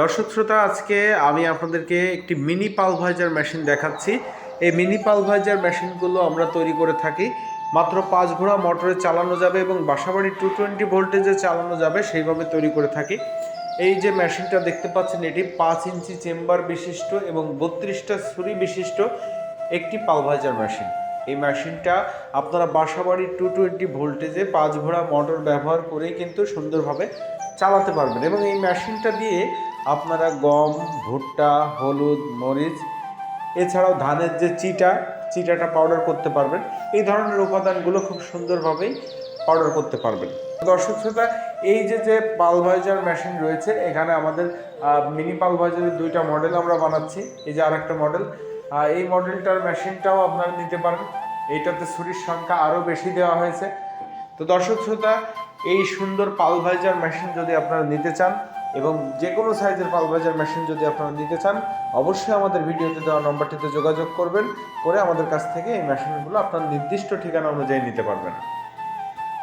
দর্শক শ্রোতা, আজকে আমি আপনাদেরকে একটি মিনি পালভাইজার মেশিন দেখাচ্ছি। এই মিনি পালভাইজার মেশিনগুলো আমরা তৈরি করে থাকি। মাত্র পাঁচ ঘোড়া মোটরে চালানো যাবে এবং বাসাবাড়ি টু টোয়েন্টি ভোল্টেজে চালানো যাবে, সেইভাবে তৈরি করে থাকি। এই যে মেশিনটা দেখতে পাচ্ছেন, এটি পাঁচ ইঞ্চি চেম্বার বিশিষ্ট এবং বত্রিশটা ছুরি বিশিষ্ট একটি পালভাইজার মেশিন এই মেশিনটা আপনারা বাসাবাড়ি টু টোয়েন্টি ভোল্টেজে পাঁচ ঘোড়া মোটর ব্যবহার করেই কিন্তু সুন্দরভাবে চালাতে পারবেন এবং এই মেশিনটা দিয়ে আপনারা গম, ভুট্টা, হলুদ, মরিচ, এছাড়াও ধানের যে চিটা, চিটাটা পাউডার করতে পারবেন। এই ধরনের উপাদানগুলো খুব সুন্দরভাবেই পাউডার করতে পারবেন। দর্শক শ্রোতা, এই যে যে পাল পালভাইজার মেশিন রয়েছে, এখানে আমাদের মিনি পাল পালভাইজারের দুইটা মডেল আমরা বানাচ্ছি। এই যে আরেকটা মডেল এই মডেলটার মেশিনটাও আপনারা নিতে পারেন। এইটাতে ছুরির সংখ্যা আরও বেশি দেওয়া হয়েছে। তো দর্শক শ্রোতা, এই সুন্দর পাল পালভাইজার মেশিন যদি আপনারা নিতে চান এবং যে কোনো সাইজের পাল বাজার মেশিন যদি আপনারা নিতে চান, অবশ্যই আমাদের ভিডিওতে দেওয়া নম্বরটিতে যোগাযোগ করবেন, করে আমাদের কাছ থেকে এই মেশিনগুলো আপনার নির্দিষ্ট ঠিকানা অনুযায়ী নিতে পারবেন।